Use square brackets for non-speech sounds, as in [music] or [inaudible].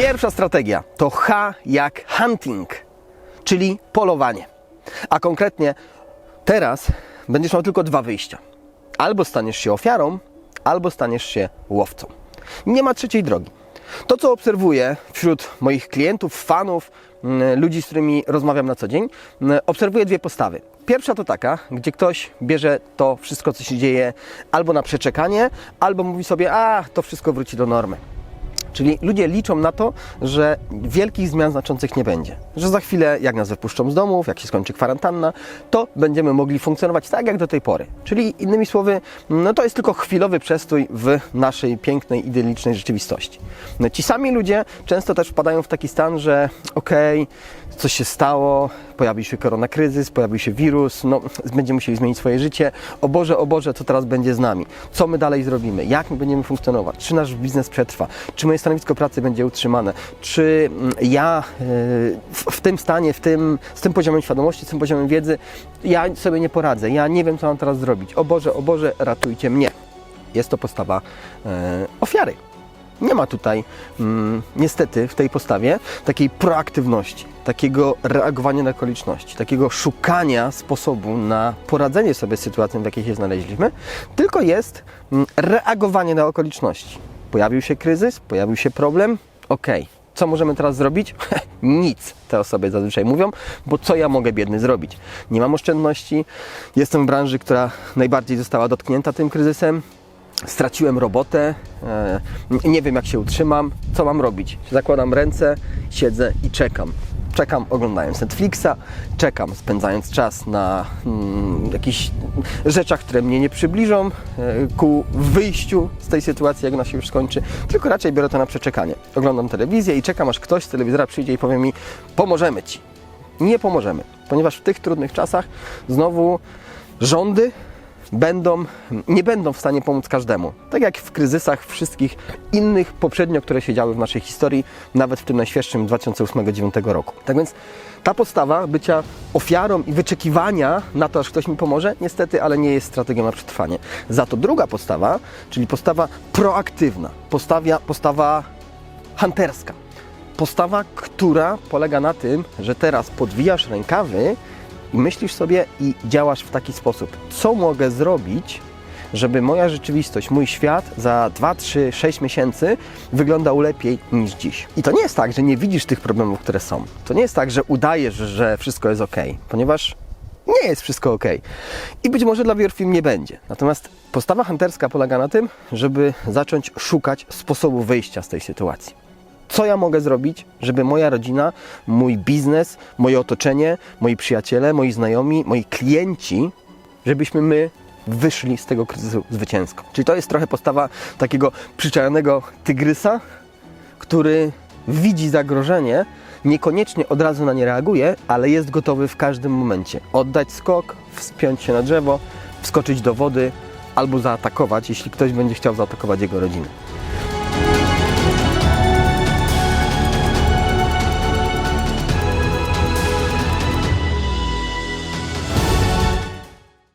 Pierwsza strategia to H jak hunting, czyli polowanie. A konkretnie teraz będziesz miał tylko dwa wyjścia. Albo staniesz się ofiarą, albo staniesz się łowcą. Nie ma trzeciej drogi. To, co obserwuję wśród moich klientów, fanów, mm, ludzi, z którymi rozmawiam na co dzień, mm, obserwuję dwie postawy. Pierwsza to taka, gdzie ktoś bierze to wszystko, co się dzieje, albo na przeczekanie, albo mówi sobie, a to wszystko wróci do normy. Czyli ludzie liczą na to, że wielkich zmian znaczących nie będzie. Że za chwilę, jak nas wypuszczą z domów, jak się skończy kwarantanna, to będziemy mogli funkcjonować tak jak do tej pory. Czyli innymi słowy, no to jest tylko chwilowy przestój w naszej pięknej, idylicznej rzeczywistości. No, ci sami ludzie często też wpadają w taki stan, że okej, coś się stało, pojawił się koronakryzys, pojawił się wirus, no będziemy musieli zmienić swoje życie. O Boże, o Boże, co teraz będzie z nami? Co my dalej zrobimy? Jak my będziemy funkcjonować? Czy nasz biznes przetrwa? Czy moje stanowisko pracy będzie utrzymane? Czy mm, ja e, w, tym stanie, w tym, z tym poziomem świadomości, z tym poziomem wiedzy, ja sobie nie poradzę, ja nie wiem, co mam teraz zrobić. O Boże, o Boże, ratujcie mnie. Jest to postawa e, ofiary. Nie ma tutaj mm, niestety w tej postawie takiej proaktywności, takiego reagowania na okoliczności, takiego szukania sposobu na poradzenie sobie z sytuacją, w jakiej się znaleźliśmy, tylko jest mm, reagowanie na okoliczności. Pojawił się kryzys, pojawił się problem, okej. Co możemy teraz zrobić? [laughs] Nic, te osoby zazwyczaj mówią, bo co ja mogę biedny zrobić? Nie mam oszczędności, jestem w branży, która najbardziej została dotknięta tym kryzysem, straciłem robotę, e, nie wiem jak się utrzymam, co mam robić. Zakładam ręce, siedzę i czekam. Czekam oglądając Netflixa, czekam spędzając czas na mm, jakichś rzeczach, które mnie nie przybliżą e, ku wyjściu z tej sytuacji, jak ona się już skończy, tylko raczej biorę to na przeczekanie. Oglądam telewizję i czekam, aż ktoś z telewizora przyjdzie i powie mi: Pomożemy ci. Nie pomożemy, ponieważ w tych trudnych czasach znowu rządy będą, nie będą w stanie pomóc każdemu. Tak jak w kryzysach wszystkich innych poprzednio, które się działy w naszej historii, nawet w tym najświeższym 2008-2009 roku. Tak więc ta postawa bycia ofiarą i wyczekiwania na to, aż ktoś mi pomoże, niestety, ale nie jest strategią na przetrwanie. Za to druga postawa, czyli postawa proaktywna, postawia, postawa hunterska. Postawa, która polega na tym, że teraz podwijasz rękawy i myślisz sobie i działasz w taki sposób. Co mogę zrobić, żeby moja rzeczywistość, mój świat za 2, 3, 6 miesięcy wyglądał lepiej niż dziś. I to nie jest tak, że nie widzisz tych problemów, które są. To nie jest tak, że udajesz, że wszystko jest ok, ponieważ nie jest wszystko ok. I być może dla wielu firm nie będzie. Natomiast postawa hunterska polega na tym, żeby zacząć szukać sposobu wyjścia z tej sytuacji co ja mogę zrobić, żeby moja rodzina, mój biznes, moje otoczenie, moi przyjaciele, moi znajomi, moi klienci, żebyśmy my wyszli z tego kryzysu zwycięsko. Czyli to jest trochę postawa takiego przyczajonego tygrysa, który widzi zagrożenie, niekoniecznie od razu na nie reaguje, ale jest gotowy w każdym momencie oddać skok, wspiąć się na drzewo, wskoczyć do wody albo zaatakować, jeśli ktoś będzie chciał zaatakować jego rodzinę.